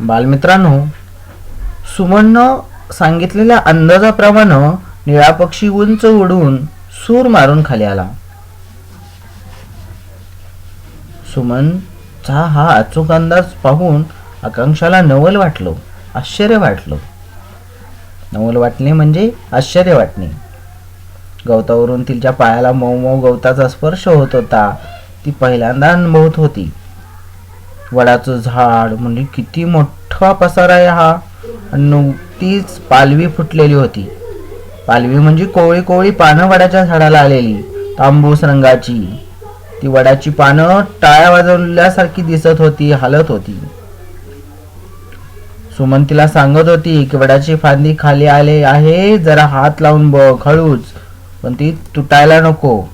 बालमित्रांनो सुमननं सांगितलेल्या अंदाजाप्रमाणे निळा पक्षी उंच उडून सूर मारून खाली आला. सुमनचा हा अचूक अंदाज पाहून आकांक्षाला नवल वाटलो आश्चर्य वाटलं. नवल वाटणे म्हणजे आश्चर्य वाटणे. गवतावरून तिच्या पायाला मऊ मऊ गवताचा स्पर्श होत होता. ती पहिल्यांदा अनुभवत होती. वडाचं झाड म्हणजे किती मोठा पसारा आहे हा. नुकतीच पालवी फुटलेली होती. पालवी म्हणजे कोवळी कोवळी पानं वडाच्या झाडाला आलेली तांबूस रंगाची. ती वडाची पानं टाळ्या वाजवल्यासारखी दिसत होती हालत होती. सुमन तिला सांगत होती की वडाची फांदी खाली आले आहे जरा हात लावून बघ हळूच. पण ती तुटायला नको.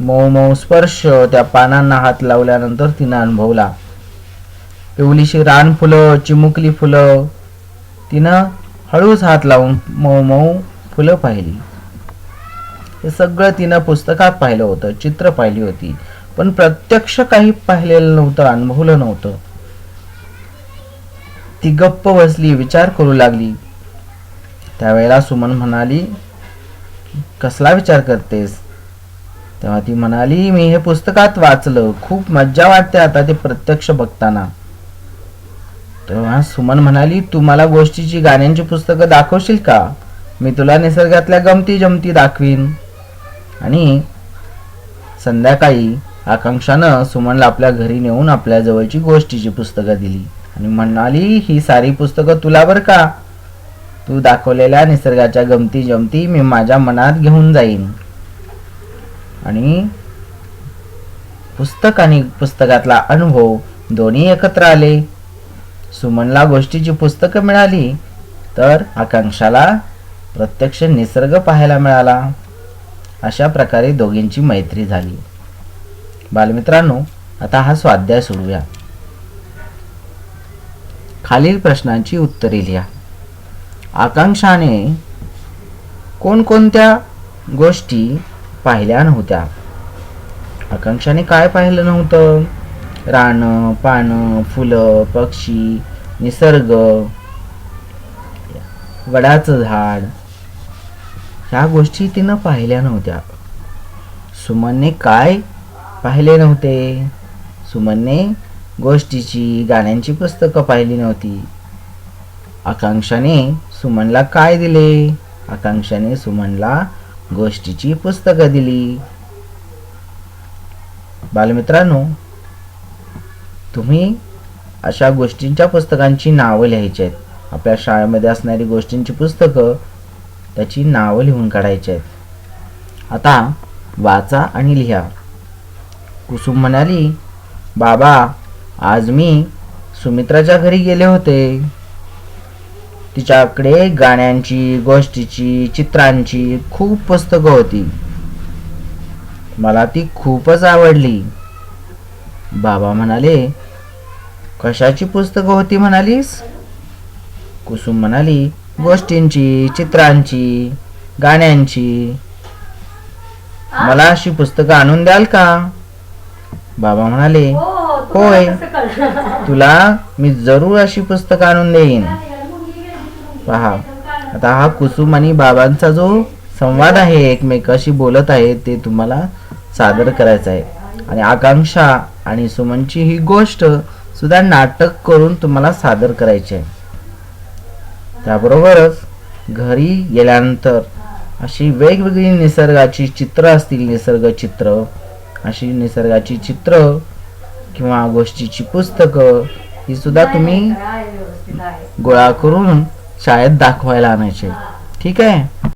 मऊ मऊ स्पर्श त्या पानांना हात लावल्यानंतर तिनं अनुभवला. पिवलीशी रान फुलं चिमुकली फुलं. तिनं हळूच हात लावून मऊ मऊ फुलं पाहिली. हे सगळं तिनं पुस्तकात पाहिलं होतं चित्र पाहिली होती. पण प्रत्यक्ष काही पाहिलेलं नव्हतं अनुभवलं नव्हतं. ती गप्प बसली विचार करू लागली. त्यावेळेला सुमन म्हणाली कसला विचार करतेस? तेव्हा ती म्हणाली मी हे पुस्तकात वाचलं. खूप मज्जा वाटते आता ते प्रत्यक्ष बघताना. तेव्हा सुमन म्हणाली तू मला गोष्टीची गाण्यांची पुस्तकं दाखवशील का? मी तुला निसर्गातल्या गमती जमती दाखवीन. आणि संध्याकाळी आकांक्षानं सुमनला आपल्या घरी नेऊन आपल्या जवळची गोष्टीची पुस्तकं दिली. आणि म्हणाली ही सारी पुस्तकं तुला बर का? तू दाखवलेल्या निसर्गाच्या गमती जमती मी माझ्या मनात घेऊन जाईन. आणि पुस्तक आणि पुस्तकातला अनुभव दोन्ही एकत्र आले. सुमनला गोष्टीची पुस्तकं मिळाली तर आकांक्षाला प्रत्यक्ष निसर्ग पाहायला मिळाला. अशा प्रकारे दोघींची मैत्री झाली. बालमित्रांनो आता हा स्वाध्याय सोडूया. खालील प्रश्नांची उत्तरे लिहा. आकांक्षाने कोणकोणत्या गोष्टी पाहिल्या नव्हत्या? आकांक्षाने काय पाहिलं नव्हतं? रानं पानं फुलं पक्षी निसर्ग वडाचं झाड. ह्या गोष्टी तिनं पाहिल्या नव्हत्या. सुमनने काय पाहिले नव्हते? सुमनने गोष्टीची गाण्यांची पुस्तकं पाहिली नव्हती. आकांक्षाने सुमनला काय दिले? आकांक्षाने सुमनला गोष्टीची पुस्तकं दिली. बालमित्रांनो तुम्ही अशा गोष्टींच्या पुस्तकांची नावं लिहायची आहेत. आपल्या शाळेमध्ये असणारी गोष्टींची पुस्तकं त्याची नावं लिहून काढायची आहेत. आता वाचा आणि लिहा. कुसुम म्हणाली बाबा आज मी सुमित्राच्या घरी गेले होते. तिच्याकडे गाण्यांची गोष्टीची चित्रांची खूप पुस्तकं होती. मला ती खूपच आवडली. बाबा म्हणाले कशाची पुस्तकं होती म्हणालीस? कुसुम म्हणाली गोष्टींची चित्रांची गाण्यांची. मला अशी पुस्तकं आणून द्याल का? बाबा म्हणाले होय. तुला मी जरूर अशी पुस्तकं आणून देईन. पहा आता हा कुसुम आणि बाबांचा जो संवाद आहे एकमेकाशी बोलत आहे ते तुम्हाला सादर करायचं आहे. आणि आकांक्षा आणि सुमनची ही गोष्ट सुद्धा नाटक करून तुम्हाला सादर करायची आहे. त्याबरोबरच घरी गेल्यानंतर अशी वेगवेगळी निसर्गाची चित्र असतील निसर्ग चित्र अशी निसर्गाची चित्र किंवा गोष्टीची पुस्तकं ही सुद्धा तुम्ही गोळा करून शाळेत दाखवायला आणायचे. ठीक आहे?